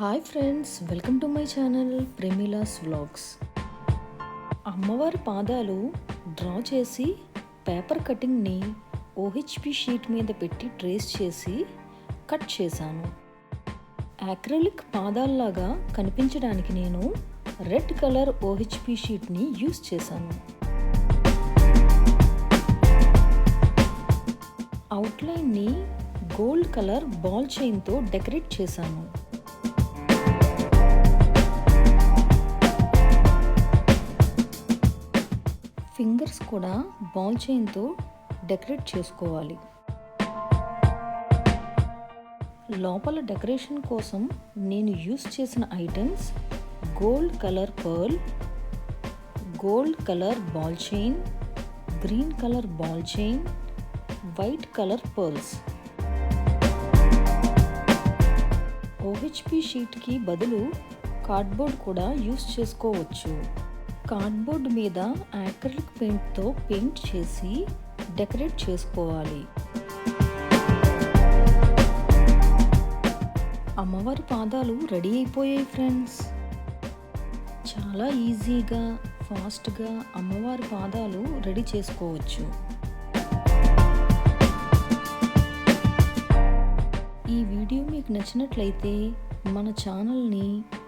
Hi friends welcome to my channel Premila's vlogs. అమ్మవారి పాదాలు draw చేసి పేపర్ కటింగ్ని ఓహెచ్పి షీట్ మీద పెట్టి ట్రేస్ చేసి కట్ చేశాను. యాక్రిలిక్ పాదాల్లాగా కనిపించడానికి నేను రెడ్ కలర్ ఓహెచ్పి షీట్ని యూస్ చేశాను. అవుట్లైన్ని గోల్డ్ కలర్ బాల్ చైన్తో డెకరేట్ చేశాను. ఫింగర్స్ కూడా బాల్ చైన్తో డెకరేట్ చేసుకోవాలి. లోపల డెకరేషన్ కోసం నేను యూస్ చేసిన items gold colour pearl gold colour ball chain green colour ball chain white colour pearls. OHP షీట్కి బదులు కార్డ్బోర్డ్ కూడా యూస్ చేసుకోవచ్చు. కార్డ్బోర్డ్ మీద యాక్రిలిక్ పెయింట్తో పెయింట్ చేసి డెకరేట్ చేసుకోవాలి. అమ్మవారి పాదాలు రెడీ అయిపోయాయి ఫ్రెండ్స్. చాలా ఈజీగా ఫాస్ట్గా అమ్మవారి పాదాలు రెడీ చేసుకోవచ్చు. ఈ వీడియో మీకు నచ్చినట్లయితే మన ఛానల్ని